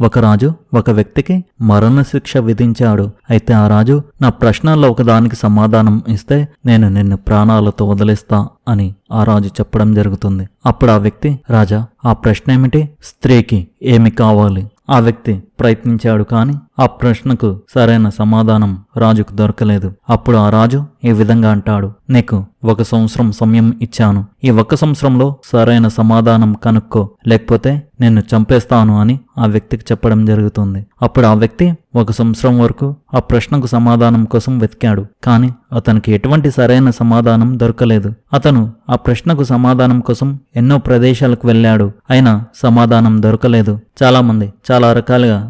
ఒక రాజు ఒక వ్యక్తికి మరణశిక్ష విధించాడు. అయితే ఆ రాజు నా ప్రశ్నల్లో ఒకదానికి సమాధానం ఇస్తే నేను నిన్ను ప్రాణాలతో వదిలేస్తా అని ఆ రాజు చెప్పడం జరుగుతుంది. అప్పుడు ఆ వ్యక్తి రాజా ఆ ప్రశ్న ఏమిటి స్త్రీకి ఏమి కావాలి? ఆ వ్యక్తి ప్రయత్నించాడు కానీ ఆ ప్రశ్నకు సరైన సమాధానం రాజుకు దొరకలేదు. అప్పుడు ఆ రాజు ఈ విధంగా అంటాడు నీకు ఒక సంవత్సరం సమయం ఇచ్చాను. ఈ ఒక్క సంవత్సరంలో సరైన సమాధానం కనుక్కో. లేకపోతే నిన్ను చంపేస్తాను అని ఆ వ్యక్తికి చెప్పడం జరుగుతుంది. అప్పుడు ఆ వ్యక్తి ఒక సంవత్సరం వరకు ఆ ప్రశ్నకు సమాధానం కోసం వెతికాడు. కానీ అతనికి ఎటువంటి సరైన సమాధానం దొరకలేదు. అతను ఆ ప్రశ్నకు సమాధానం కోసం ఎన్నో ప్రదేశాలకు వెళ్ళాడు. అయినా సమాధానం దొరకలేదు. చాలామంది చాలా రకాలుగా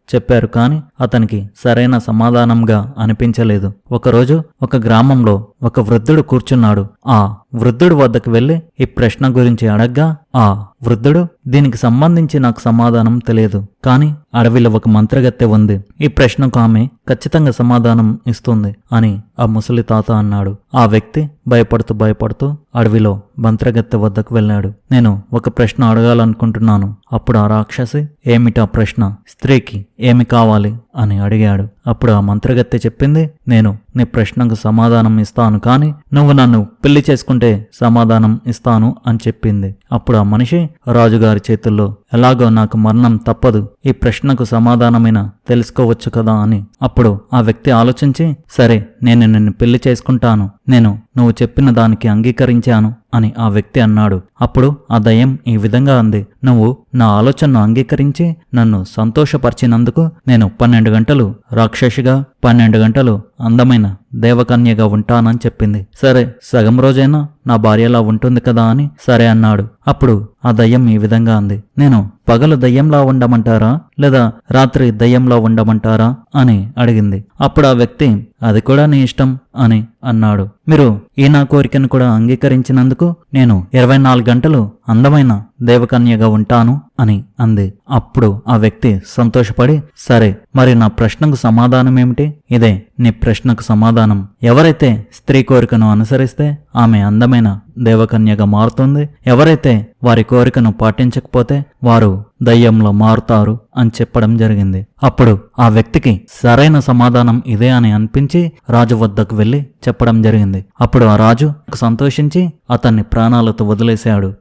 చెప్పారు కానీ అతనికి సరైన సమాధానంగా అనిపించలేదు. ఒకరోజు ఒక గ్రామంలో ఒక వృద్ధుడు కూర్చున్నాడు. ఆ వృద్ధుడు వద్దకు వెళ్ళి ఈ ప్రశ్న గురించి అడగ్గా ఆ వృద్ధుడు దీనికి సంబంధించి నాకు సమాధానం తెలియదు. కానీ అడవిలో ఒక మంత్రగత్తె ఉంది. ఈ ప్రశ్నకు ఆమె ఖచ్చితంగా సమాధానం ఇస్తుంది అని ఆ ముసలి తాత అన్నాడు. ఆ వ్యక్తి భయపడుతూ భయపడుతూ అడవిలో మంత్రగత్తె వద్దకు వెళ్ళాడు. నేను ఒక ప్రశ్న అడగాలనుకుంటున్నాను. అప్పుడు ఆ రాక్షసి ఏమిటా ప్రశ్న? స్త్రీకి ఏమి కావాలి? అని అడిగాడు. అప్పుడు ఆ మంత్రగత్తె చెప్పింది నేను నీ ప్రశ్నకు సమాధానం ఇస్తాను కానీ నువ్వు నన్ను పెళ్ళి చేసుకుంటే సమాధానం ఇస్తాను అని చెప్పింది. అప్పుడు ఆ మనిషి రాజుగారి చేతుల్లో ఎలాగో నాకు మరణం తప్పదు ఈ ప్రశ్నకు సమాధానమైన తెలుసుకోవచ్చు కదా అని. అప్పుడు ఆ వ్యక్తి ఆలోచించి సరే నేను నిన్ను పెళ్ళి చేసుకుంటాను నేను నువ్వు చెప్పిన దానికి అంగీకరించాను అని ఆ వ్యక్తి అన్నాడు. అప్పుడు ఆ దయం ఈ విధంగా అంది నువ్వు నా ఆలోచనను అంగీకరించి నన్ను సంతోషపరిచినందుకు నేను పన్నెండు గంటలు రాక్షసిగా పన్నెండు గంటలు అందమైన దేవకన్యగా ఉంటానని చెప్పింది. సరే సగం రోజైనా నా భార్యలా ఉంటుంది కదా అని సరే అన్నాడు. అప్పుడు ఆ దయ్యం ఈ విధంగా అంది. నేను పగలు దయ్యంలా ఉండమంటారా? లేదా రాత్రి దయ్యంలా ఉండమంటారా? అని అడిగింది. అప్పుడు ఆ వ్యక్తి అది కూడా నీ ఇష్టం అని అన్నాడు. మీరు ఈ నా కోరికను కూడా అంగీకరించినందుకు నేను ఇరవై నాలుగు గంటలు అందమైన దేవకన్యగా ఉంటాను అని అంది. అప్పుడు ఆ వ్యక్తి సంతోషపడి సరే మరి నా ప్రశ్నకు సమాధానం ఏమిటి ఇదే నీ ప్రశ్నకు సమాధానం ఎవరైతే స్త్రీ కోరికను అనుసరిస్తే ఆమె అందమైన దేవకన్యగా మారుతుంది. ఎవరైతే వారి కోరికను పాటించకపోతే వారు దయ్యంలో మారుతారు అని చెప్పడం జరిగింది. అప్పుడు ఆ వ్యక్తికి సరైన సమాధానం ఇదే అని అనిపించి రాజు వద్దకు వెళ్ళి చెప్పడం జరిగింది. అప్పుడు ఆ రాజు సంతోషించి అతన్ని ప్రాణాలతో వదిలేశాడు.